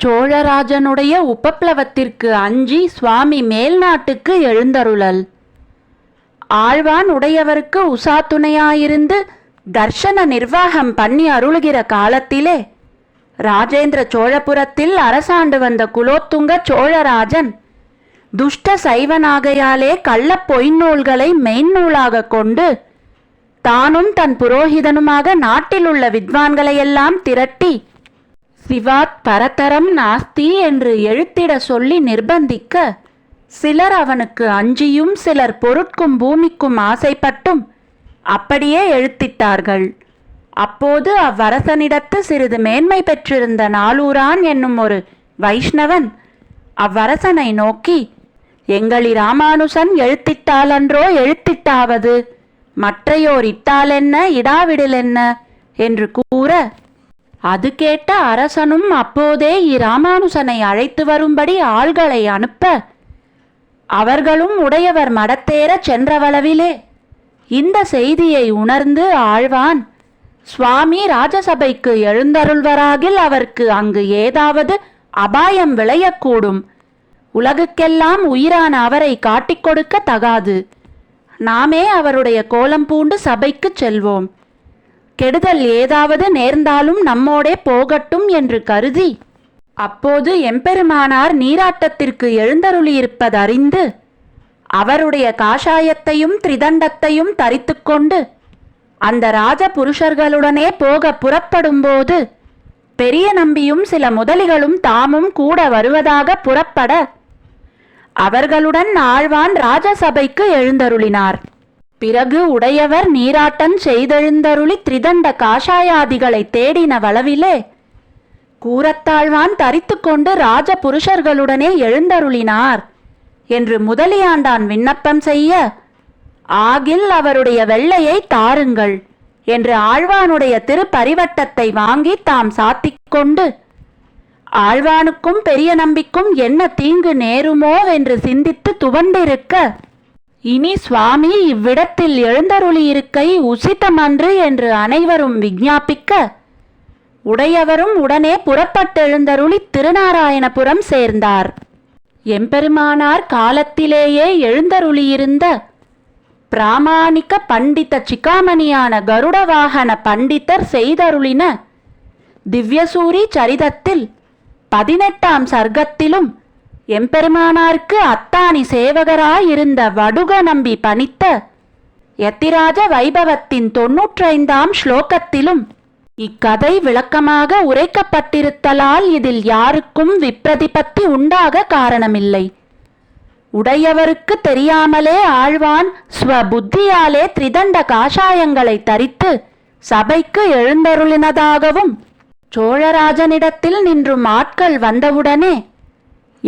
சோழராஜனுடைய உபப்ளவத்திற்கு அஞ்சி சுவாமி மேல்நாட்டுக்கு எழுந்தருளல். ஆழ்வான் உடையவருக்கு உசா துணையாயிருந்து தர்ஷன நிர்வாகம் பண்ணி அருளுகிற காலத்திலே ராஜேந்திர சோழபுரத்தில் அரசாண்டு வந்த குலோத்துங்க சோழராஜன் துஷ்ட சைவனாகையாலே கள்ளப் பொய்நூல்களை மெய்நூலாக கொண்டு தானும் தன் புரோகிதனுமாக நாட்டில் உள்ள வித்வான்களையெல்லாம் திரட்டி சிவாத் பரதரம் நாஸ்தி என்று எழுத்திட சொல்லி நிர்பந்திக்க சிலர் அவனுக்கு அஞ்சியும் சிலர் பொருட்கும் பூமிக்கும் ஆசைப்பட்டும் அப்படியே எழுத்திட்டார்கள். அப்போது அவ்வரசனிடத்து சிறிது மேன்மை பெற்றிருந்த நாளூரான் என்னும் ஒரு வைஷ்ணவன் அவ்வரசனை நோக்கி எங்களி ராமானுசன் எழுத்திட்டாலன்றோ எழுத்திட்டாவது? மற்றையோர் இட்டாலென்ன இடாவிடலென்ன? என்று கூற அது கேட்ட அரசனும் அப்போதே இராமானுசனை அழைத்து வரும்படி ஆள்களை அனுப்ப. அவர்களும் உடையவர் மடத்தேறச் சென்றவளவிலே. இந்த செய்தியை உணர்ந்து ஆழ்வான் சுவாமி ராஜசபைக்கு எழுந்தருள்வராகில் அவர்க்கு அங்கு ஏதாவது அபாயம் விளையக்கூடும். உலகுக்கெல்லாம் உயிரான அவரை காட்டிக் கொடுக்க தகாது. நாமே அவருடைய கோலம் பூண்டு சபைக்குச் செல்வோம். கெடுதல் ஏதாவது நேர்ந்தாலும் நம்மோடே போகட்டும் என்று கருதி அப்போது எம்பெருமானார் நீராட்டத்திற்கு எழுந்தருளியிருப்பதறிந்து அவருடைய காஷாயத்தையும் திரிதண்டத்தையும் தரித்துக்கொண்டு அந்த ராஜபுருஷர்களுடனே போக புறப்படும்போது பெரிய நம்பியும் சில முதலிகளும் தாமும் கூட வருவதாக புறப்பட அவர்களுடன் ஆழ்வான் ராஜசபைக்கு எழுந்தருளினார். பிறகு உடையவர் நீராட்டன் செய்தெழுந்தருளி திரிதண்ட காஷாயாதிகளை தேடின வளவிலே கூரத்தாழ்வான் தரித்துக்கொண்டு ராஜ புருஷர்களுடனே எழுந்தருளினார் என்று முதலியாண்டான் விண்ணப்பம் செய்ய ஆகில் அவருடைய வெள்ளையை தாருங்கள் என்று ஆழ்வானுடைய திருப்பரிவட்டத்தை வாங்கி தாம் சாத்திக் கொண்டு ஆழ்வானுக்கும் பெரிய நம்பிக்கும் என்ன தீங்கு நேருமோ? என்று சிந்தித்து துவண்டிருக்க இனி சுவாமி இவ்விடத்தில் எழுந்தருளியிருக்கை உசிதமன்று என்று அனைவரும் விஞ்ஞாபிக்க உடையவரும் உடனே புறப்பட்டெழுந்தருளி திருநாராயணபுரம் சேர்ந்தார். எம்பெருமானார் காலத்திலேயே எழுந்தருளியிருந்த பிராமாணிக்க பண்டித சிக்காமணியான கருடவாகன பண்டிதர் செய்தருளின திவ்யசூரி சரிதத்தில் பதினெட்டாம் சர்க்கத்திலும் எம்பெருமானார்க்கு அத்தானி சேவகராயிருந்த வடுக நம்பி பணித்த யத்திராஜ வைபவத்தின் தொன்னூற்றைந்தாம் ஸ்லோகத்திலும் இக்கதை விளக்கமாக உரைக்கப்பட்டிருத்தலால் இதில் யாருக்கும் விப்ரதிபத்தி உண்டாக காரணமில்லை. உடையவருக்கு தெரியாமலே ஆழ்வான் ஸ்வபுத்தியாலே திரிதண்ட காஷாயங்களை தரித்து சபைக்கு எழுந்தருளினதாகவும் சோழராஜனிடத்தில் நின்றும் ஆட்கள் வந்தவுடனே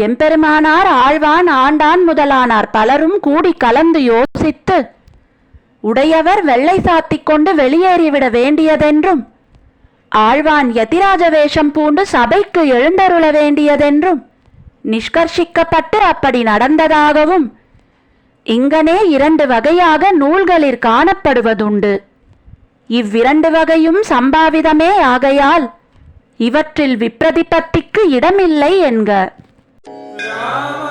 எம்பெருமானார் ஆழ்வான் ஆண்டான் முதலானார் பலரும் கூடி கலந்து யோசித்து உடையவர் வெள்ளை சாத்திக் கொண்டு வெளியேறிவிட வேண்டியதென்றும் ஆழ்வான் யதிராஜ வேஷம் பூண்டு சபைக்கு எழுந்தருள வேண்டியதென்றும் நிஷ்கர்ஷிக்கப்பட்டு அப்படி நடந்ததாகவும் இங்கனே இரண்டு வகையாக நூல்களில் காணப்படுவதுண்டு. இவ்விரண்டு வகையும் சம்பாவிதமே ஆகையால் இவற்றில் விப்ரதிபத்திக்கு இடமில்லை என்க. Amém.